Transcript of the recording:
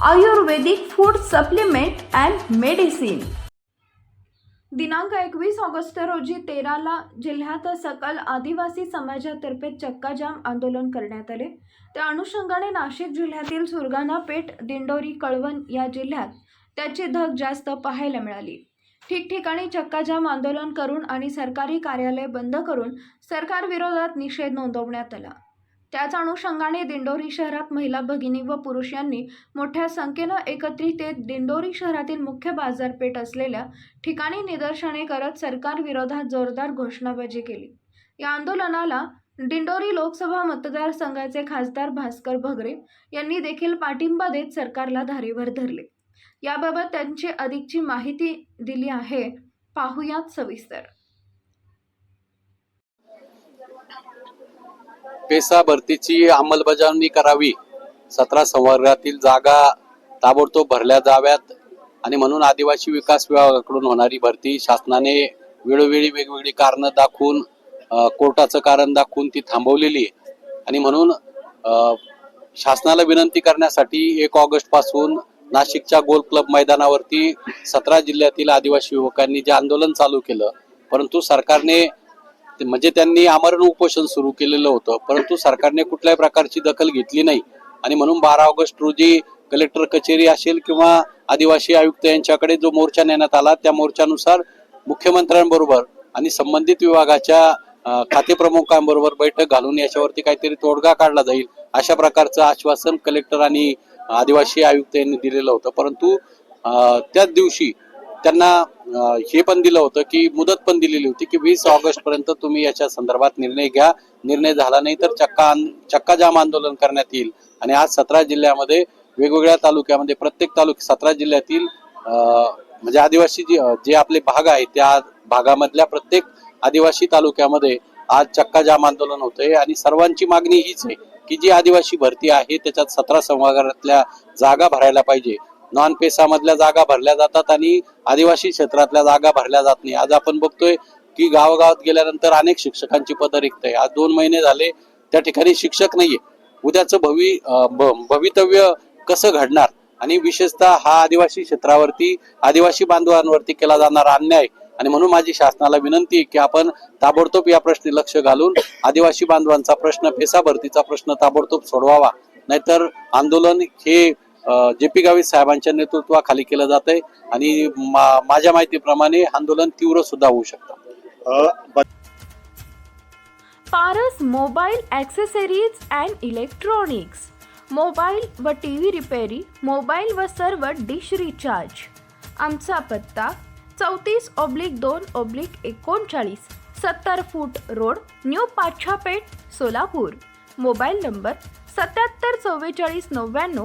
Ayurvedic food supplement and medicine दिनांक एकवीस August रोजी तेराला जिल्ह्यात सकल आदिवासी समाजातर्फे चक्काजाम आंदोलन करण्यात आले. त्या अनुषंगाने नाशिक जिल्ह्यातील सुरगाणा पेठ दिंडोरी कळवण या जिल्ह्यात त्याची धग जास्त पाहायला मिळाली. ठिकठिकाणी चक्काजाम आंदोलन करून आणि सरकारी कार्यालय बंद करून सरकारविरोधात निषेध नोंदवण्यात आला. त्याच अनुषंगाने दिंडोरी शहरात महिला भगिनी व पुरुष यांनी मोठ्या संख्येनं एकत्रित येत दिंडोरी शहरातील मुख्य बाजारपेठ असलेल्या ठिकाणी निदर्शने करत सरकारविरोधात जोरदार घोषणाबाजी केली. या आंदोलनाला दिंडोरी लोकसभा मतदारसंघाचे खासदार भास्कर भगरे यांनी देखील पाठिंबा देत सरकारला धारेवर धरले. याबाबत त्यांची अधिकची माहिती दिली आहे. पाहुयात सविस्तर. पेसा भरतीची अंमलबजावणी करावी. सतरा संवर्गातील जागा ताबडतोब भरल्या जाव्यात आणि म्हणून आदिवासी विकास विभागाकडून होणारी भरती शासनाने वेळोवेळी वेगवेगळी कारणं दाखवून कोर्टाचं कारण दाखवून ती थांबवलेली आहे. आणि म्हणून शासनाला विनंती करण्यासाठी एक ऑगस्टपासून नाशिकच्या गोल क्लब मैदानावरती सतरा जिल्ह्यातील आदिवासी युवकांनी जे आंदोलन चालू केलं परंतु सरकारने म्हणजे त्यांनी आमरण उपोषण सुरू केलेलं होतं परंतु सरकारने कुठल्याही प्रकारची दखल घेतली नाही. आणि म्हणून बारा ऑगस्ट रोजी कलेक्टर कचेरी असेल किंवा आदिवासी आयुक्त यांच्याकडे जो मोर्चा नेण्यात आला त्या मोर्चानुसार मुख्यमंत्र्यांबरोबर आणि संबंधित विभागाच्या खातेप्रमुखांबरोबर बैठक घालून याच्यावरती काहीतरी तोडगा काढला जाईल अशा प्रकारचं आश्वासन कलेक्टर आणि आदिवासी आयुक्त यांनी दिलेलं होतं. परंतु त्याच दिवशी त्यांना हे पण दिलं होतं की मुदत पण दिलेली होती की वीस ऑगस्ट पर्यंत तुम्ही याच्या संदर्भात निर्णय घ्या. निर्णय झाला नाही तर चक्का चक्का जाम आंदोलन करण्यात येईल. आणि आज सतरा जिल्ह्यामध्ये वेगवेगळ्या तालुक्यामध्ये प्रत्येक तालुक्या सतरा जिल्ह्यातील अं, म्हणजे आदिवासी जे जे आपले भाग आहेत त्या भागामधल्या प्रत्येक आदिवासी तालुक्यामध्ये आज चक्का जाम आंदोलन होतंय. आणि सर्वांची मागणी हीच आहे की जी आदिवासी भरती आहे त्याच्यात सतरा संभागातल्या जागा भरायला पाहिजे. नॉन पेसामधल्या जागा भरल्या जातात आणि आदिवासी क्षेत्रातल्या जागा भरल्या जात नाही. आज आपण बघतोय की गावागावात गेल्यानंतर अनेक शिक्षकांची पदं रिक्त आहे. आज दोन महिने झाले त्या ठिकाणी शिक्षक नाहीये. उद्याचं भवि भ- भवितव्य कसं घडणार? आणि विशेषतः हा आदिवासी क्षेत्रावरती आदिवासी बांधवांवरती केला जाणारा अन्याय. आणि म्हणून माझी शासनाला विनंती आहे की आपण ताबडतोब या प्रश्नी लक्ष घालून आदिवासी बांधवांचा प्रश्न पेसा भरतीचा प्रश्न ताबडतोब सोडवावा. नाहीतर आंदोलन हे जे पी गावित साहेबांच्या नेतृत्वाखाली केलं जात आहे आणि मा- माझ्या माहितीप्रमाणे आंदोलन तीव्र सुद्धा होऊ शकतं. Paras mobile accessories and electronics. Mobile व टी व्ही रिपेरी मोबाईल व सर्व डिश रिचार्ज. आमचा पत्ता चौतीस ऑब्लिक दोन ऑब्लिक एकोणचाळीस सत्तर foot road new Pachhapeth Solapur. Mobile number सत्याहत्तर चव्वेचाळीस नव्याण्णव